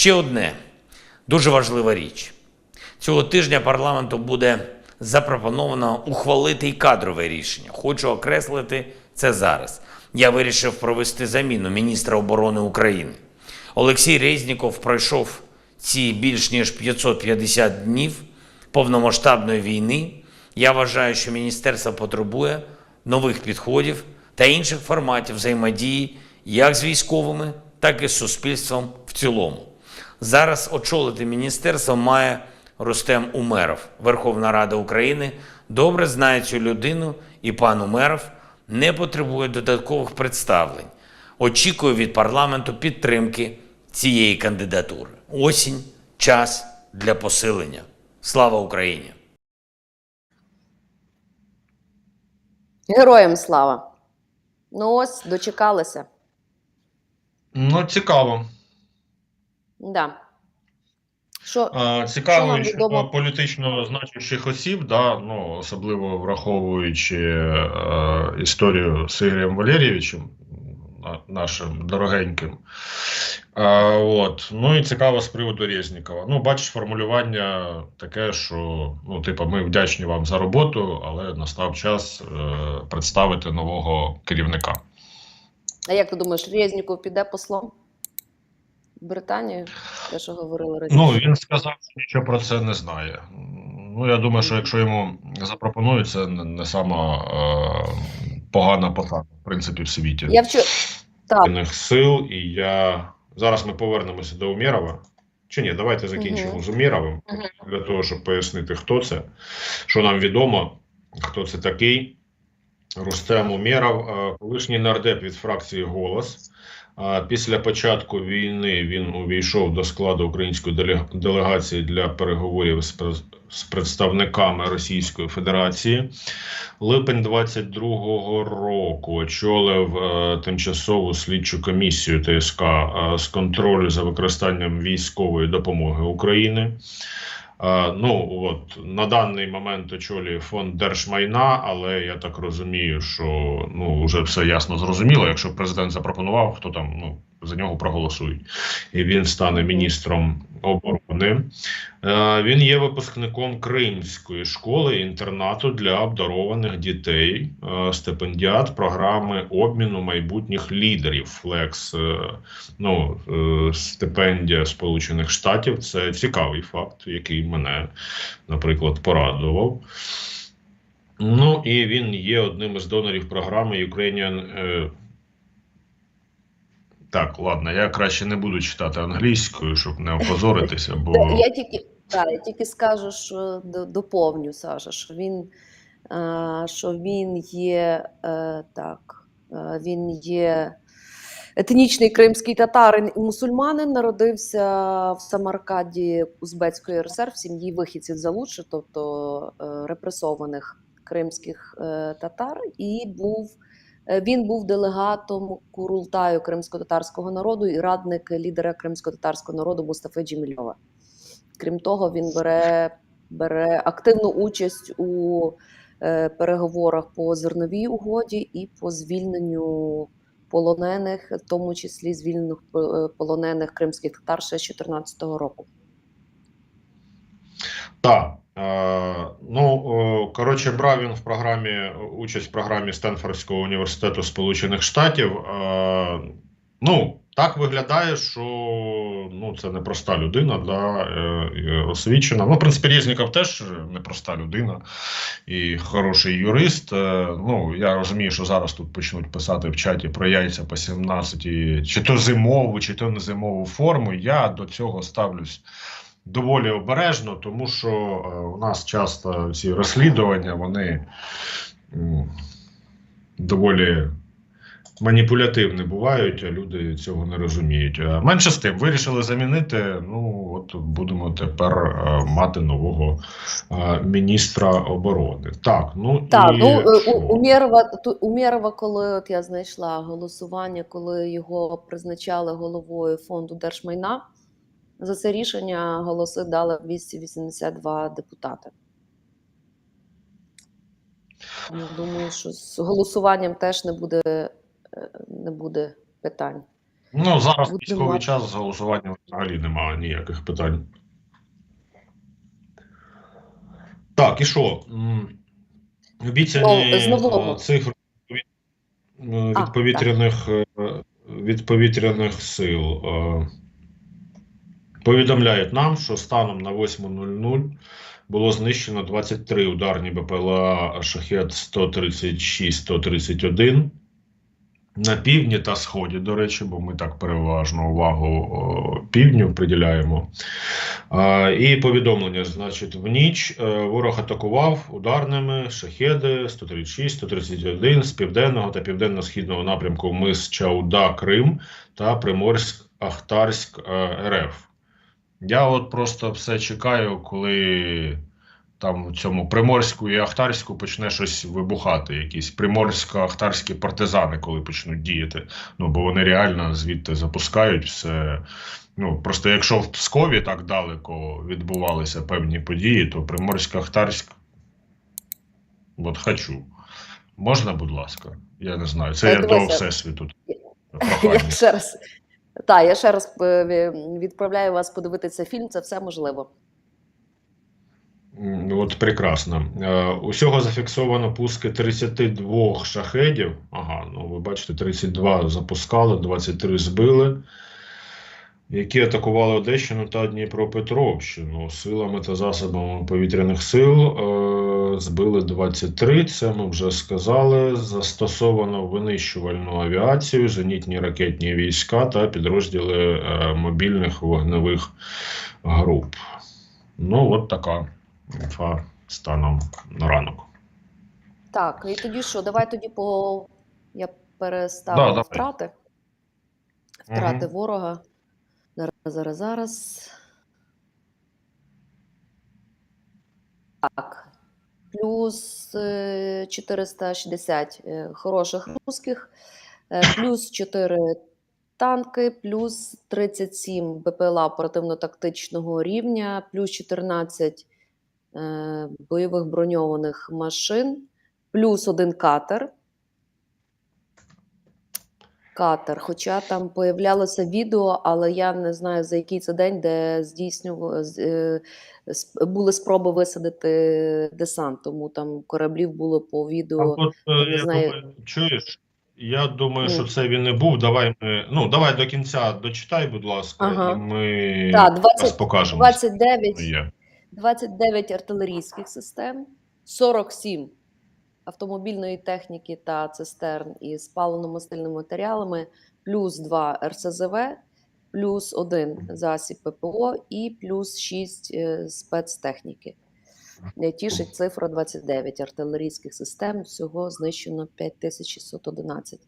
Ще одне дуже важлива річ. Цього тижня парламенту буде запропоновано ухвалити і кадрове рішення. Хочу окреслити це зараз. Я вирішив провести заміну міністра оборони України. Олексій Резніков пройшов ці більш ніж 550 днів повномасштабної війни. Я вважаю, що міністерство потребує нових підходів та інших форматів взаємодії як з військовими, так і з суспільством в цілому. Зараз очолити міністерство має Рустем Умеров. Верховна Рада України добре знає цю людину, і пан Умеров не потребує додаткових представлень. Очікую від парламенту підтримки цієї кандидатури. Осінь час для посилення. Слава Україні! Героям слава. Ну ось, дочекалися. Ну, цікаво. Да. Що, Цікаво, що відомо? політично значущих осіб, да, ну, особливо враховуючи е, історію з Ігорем Валерійовичем, нашим дорогеньким. А, от. Ну і цікаво з приводу Резнікова. Ну, бачиш, формулювання таке, що ну, типу, ми вдячні вам за роботу, але настав час е, представити нового керівника. а як ти думаєш, Резніков піде послом в Британію? Те, що говорили раніше. Ну, він сказав, що нічого про це не знає. Ну, я думаю, що якщо йому запропонують, це не, сама е, погана посада, в принципі, в світі. Я вчора. Так, сил, і я. Зараз ми повернемося до Умєрова. Чи ні, давайте закінчимо Мгм. з Умєровим, Мгм. для того, щоб пояснити, хто це, що нам відомо, хто це такий. Рустем Умєров, е, колишній нардеп від фракції Голос. Після початку війни він увійшов до складу української делегації для переговорів з представниками Російської Федерації. Липень 22-го року очолив е, тимчасову слідчу комісію ТСК е, з контролю за використанням військової допомоги України. Ну от на даний момент очолює фонд держмайна, але я так розумію, що ну вже все ясно зрозуміло. Якщо президент запропонував, хто там ну за нього проголосують, і він стане міністром оборони. Е, Він є випускником Кримської школи інтернату для обдарованих дітей, е, стипендіат програми обміну майбутніх лідерів. Флекс е, ну, стипендія Сполучених Штатів. Це цікавий факт, який мене, наприклад, порадував. Ну і він є одним із донорів програми Ukrainian. Так, ладно, я краще не буду читати англійською, щоб не опозоритися, бо я тільки, так, я тільки скажу, що до- доповню, Саша, що він, е, що він є е, так, е, він є етнічний кримський татарин і мусульманин, народився в Самаркаді Узбецької РСР в сім'ї вихідців Залучши, тобто репресованих кримських татар, і був. Е, Він був делегатом Курултаю кримсько-татарського народу і радник лідера кримсько-татарського народу Мустафи Джемільова. Крім того, він бере, бере активну участь у е, переговорах по зерновій угоді і по звільненню полонених, в тому числі звільнених е, полонених кримських татар ще з 2014 року. Так. Ну, коротше, брав він в програмі участь в програмі Стенфордського університету Сполучених Штатів. Ну, так виглядає, що ну, це непроста людина, да, е, освічена. Ну, в принципі, Резніков теж непроста людина і хороший юрист. Е, ну, я розумію, що зараз тут почнуть писати в чаті про яйця по 17, чи то зимову, чи то не зимову форму. Я до цього ставлюсь доволі обережно, тому що е, у нас часто ці розслідування вони доволі маніпулятивні бувають, а люди цього не розуміють. Е, Менше з тим, вирішили замінити. Ну от будемо тепер е, мати нового міністра оборони. Так, ну Так, і ну що? у, Умєрова, Умєрова, коли от я знайшла голосування, коли його призначали головою фонду держмайна, за це рішення голоси дали 282 депутати. Думаю, що з голосуванням теж не буде, е, не буде питань. Ну, зараз Будемо військовий час з голосуванням взагалі немає ніяких питань. Так, і що? Обіцяні з нового. е, цифри від, е, повітряних, від повітряних сил повідомляють нам, що станом на 8.00 було знищено 23 ударні БПЛА Шахет 136-131 на півдні та сході, до речі, бо ми так переважно увагу півдню приділяємо. І повідомлення: значить, в ніч е, ворог атакував ударними шахеди 136, 131 з південного та південно-східного напрямку мис Чауда, Крим та Приморськ-Ахтарськ е, РФ. Я от просто все чекаю, коли там в цьому Приморську і Ахтарську почне щось вибухати. Якісь приморсько-ахтарські партизани, коли почнуть діяти. Ну, бо вони реально звідти запускають все. Ну, просто якщо в Пскові так далеко відбувалися певні події, то Приморсько-Ахтарськ. От хочу. Можна, будь ласка? Я не знаю. Це як до. Всесвіту. Я ще раз. Так, я ще раз е, відправляю вас подивитися фільм, це все можливо. От прекрасно. Е, усього зафіксовано пуски 32 шахедів. Ага, ну ви бачите, 32 запускали, 23 збили, які атакували Одещину та Дніпропетровщину. Силами та засобами повітряних сил е, збили 23. Це ми вже сказали. Застосовано винищувальну авіацію, зенітні ракетні війська та підрозділи е, мобільних вогневих груп. Ну, от така інфа станом на ранок. Так, і тоді що? Давай тоді по. Я переставила Да, втрати. Втрати Мгм. ворога. Зараз, зараз, зараз. Так. Плюс е, 460 е, хороших русських, е, плюс 4 танки, плюс 37 БПЛА оперативно-тактичного рівня, плюс 14 е, бойових броньованих машин, плюс один катер. Катер, хоча там появлялося відео, але я не знаю за який це день, де здійснювали е, були спроби висадити десант. Тому там кораблів було по А відео. от, е, не я знаю. думаю, чуєш? Я думаю, що це він не був. Давай ми. Ну, давай до кінця дочитай, будь ласка, Ага. і ми Так, 20, покажемо. 29, 29 артилерійських систем, 47 автомобільної техніки та цистерн із паливно-мастильними матеріалами, плюс 2 РСЗВ, плюс 1 засіб ППО і плюс 6 е, спецтехніки. Не тішить цифра 29 артилерійських систем, всього знищено 5611.